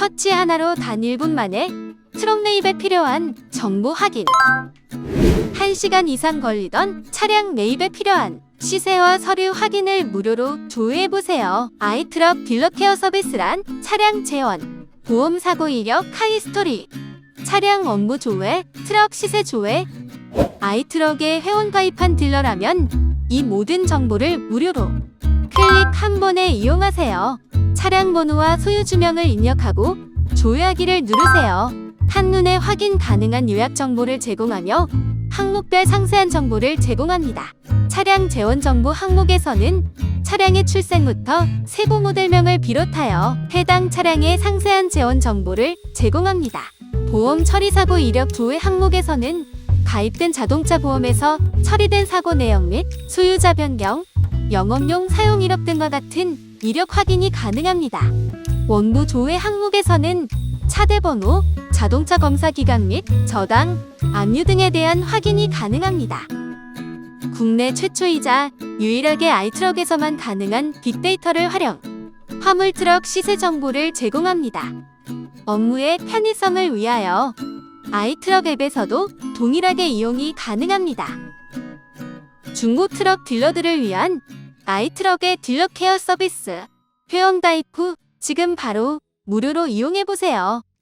터치 하나로 단 1분 만에 트럭 매입에 필요한 정보 확인. 1시간 이상 걸리던 차량 매입에 필요한 시세와 서류 확인을 무료로 조회해보세요. 아이트럭 딜러케어 서비스란 차량 재원, 보험 사고 이력 하이스토리, 차량 업무 조회, 트럭 시세 조회, 아이트럭에 회원 가입한 딜러라면 이 모든 정보를 무료로 클릭 한 번에 이용하세요. 차량 번호와 소유 주명을 입력하고 조회하기를 누르세요. 한눈에 확인 가능한 요약 정보를 제공하며 항목별 상세한 정보를 제공합니다. 차량 재원 정보 항목에서는 차량의 출생부터 세부 모델명을 비롯하여 해당 차량의 상세한 재원 정보를 제공합니다. 보험 처리 사고 이력 조회 항목에서는 가입된 자동차 보험에서 처리된 사고 내역 및 소유자 변경, 영업용 사용 이력 등과 같은 이력 확인이 가능합니다. 원부 조회 항목에서는 차대 번호, 자동차 검사 기간 및 저당, 압류 등에 대한 확인이 가능합니다. 국내 최초이자 유일하게 아이트럭에서만 가능한 빅데이터를 활용, 화물 트럭 시세 정보를 제공합니다. 업무의 편의성을 위하여 아이트럭 앱에서도 동일하게 이용이 가능합니다. 중고 트럭 딜러들을 위한 아이트럭의 딜러 케어 서비스. 회원 가입 후 지금 바로 무료로 이용해 보세요.